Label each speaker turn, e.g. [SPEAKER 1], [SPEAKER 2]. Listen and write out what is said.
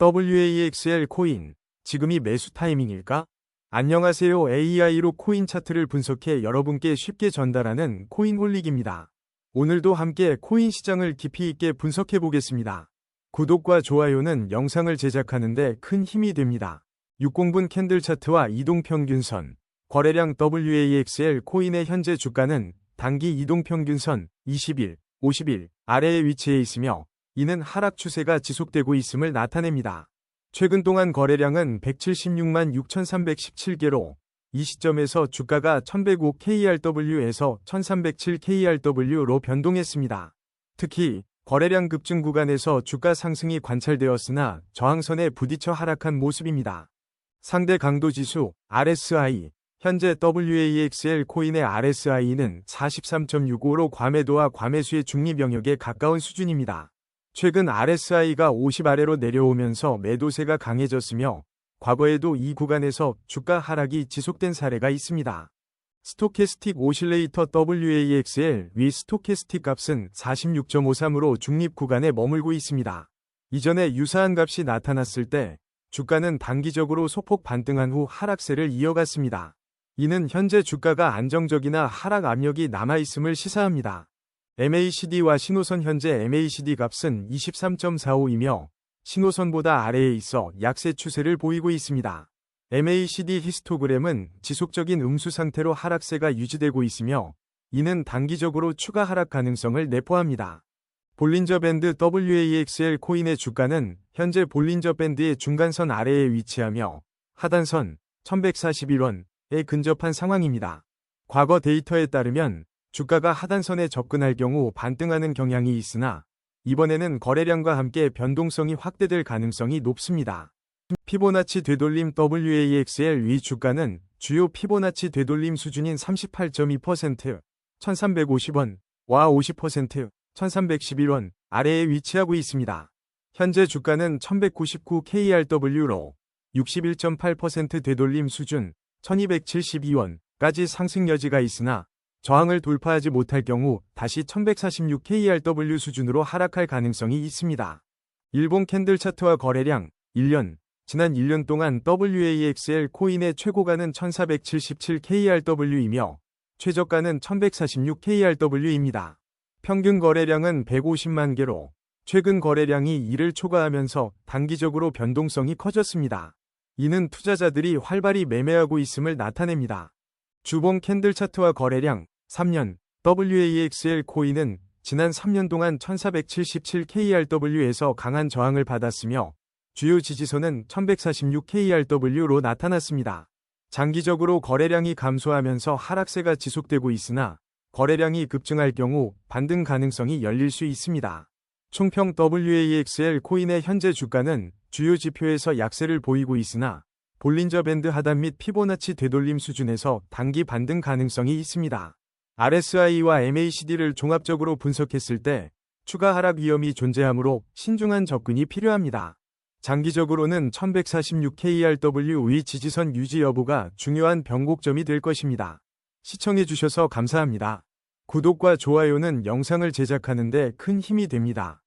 [SPEAKER 1] WAXL 코인, 지금이 매수 타이밍일까? 안녕하세요. AI로 코인 차트를 분석해 여러분께 쉽게 전달하는 코인 홀릭입니다. 오늘도 함께 코인 시장을 깊이 있게 분석해 보겠습니다. 구독과 좋아요는 영상을 제작하는데 큰 힘이 됩니다. 60분 캔들 차트와 이동평균선, 거래량 WAXL 코인의 현재 주가는 단기 이동평균선 20일, 50일 아래에 위치해 있으며 이는 하락 추세가 지속되고 있음을 나타냅니다. 최근 동안 거래량은 176만 6,317개로 이 시점에서 주가가 1105KRW에서 1307KRW로 변동했습니다. 특히 거래량 급증 구간에서 주가 상승이 관찰되었으나 저항선에 부딪혀 하락한 모습입니다. 상대 강도 지수 RSI 현재 WAXL 코인의 RSI는 43.65로 과매도와 과매수의 중립 영역에 가까운 수준입니다. 최근 RSI가 50 아래로 내려오면서 매도세가 강해졌으며 과거에도 이 구간에서 주가 하락이 지속된 사례가 있습니다. 스토캐스틱 오실레이터 WAXL 위 스토캐스틱 값은 46.53으로 중립 구간에 머물고 있습니다. 이전에 유사한 값이 나타났을 때 주가는 단기적으로 소폭 반등한 후 하락세를 이어갔습니다. 이는 현재 주가가 안정적이나 하락 압력이 남아있음을 시사합니다. MACD와 신호선 현재 MACD 값은 23.45이며 신호선보다 아래에 있어 약세 추세를 보이고 있습니다. MACD 히스토그램은 지속적인 음수 상태로 하락세가 유지되고 있으며 이는 단기적으로 추가 하락 가능성을 내포합니다. 볼린저 밴드 WAXL 코인의 주가는 현재 볼린저 밴드의 중간선 아래에 위치하며 하단선 1141원에 근접한 상황입니다. 과거 데이터에 따르면 주가가 하단선에 접근할 경우 반등하는 경향이 있으나 이번에는 거래량과 함께 변동성이 확대될 가능성이 높습니다. 피보나치 되돌림 WAXL 위 주가는 주요 피보나치 되돌림 수준인 38.2%, 1350원, 와 50%, 1311원 아래에 위치하고 있습니다. 현재 주가는 1199KRW로 61.8% 되돌림 수준 1272원까지 상승 여지가 있으나 저항을 돌파하지 못할 경우 다시 1146KRW 수준으로 하락할 가능성이 있습니다. 일본 캔들 차트와 거래량 1년 지난 1년 동안 WAXL 코인의 최고가는 1477KRW이며 최저가는 1146KRW입니다. 평균 거래량은 150만 개로 최근 거래량이 이를 초과하면서 단기적으로 변동성이 커졌습니다. 이는 투자자들이 활발히 매매하고 있음을 나타냅니다. 주봉 캔들 차트와 거래량 3년 WAXL 코인은 지난 3년 동안 1477KRW에서 강한 저항을 받았으며 주요 지지선은 1146KRW로 나타났습니다. 장기적으로 거래량이 감소하면서 하락세가 지속되고 있으나 거래량이 급증할 경우 반등 가능성이 열릴 수 있습니다. 총평 WAXL 코인의 현재 주가는 주요 지표에서 약세를 보이고 있으나 볼린저 밴드 하단 및 피보나치 되돌림 수준에서 단기 반등 가능성이 있습니다. RSI와 MACD를 종합적으로 분석했을 때 추가 하락 위험이 존재하므로 신중한 접근이 필요합니다. 장기적으로는 1146KRW 위 지지선 유지 여부가 중요한 변곡점이 될 것입니다. 시청해주셔서 감사합니다. 구독과 좋아요는 영상을 제작하는 데 큰 힘이 됩니다.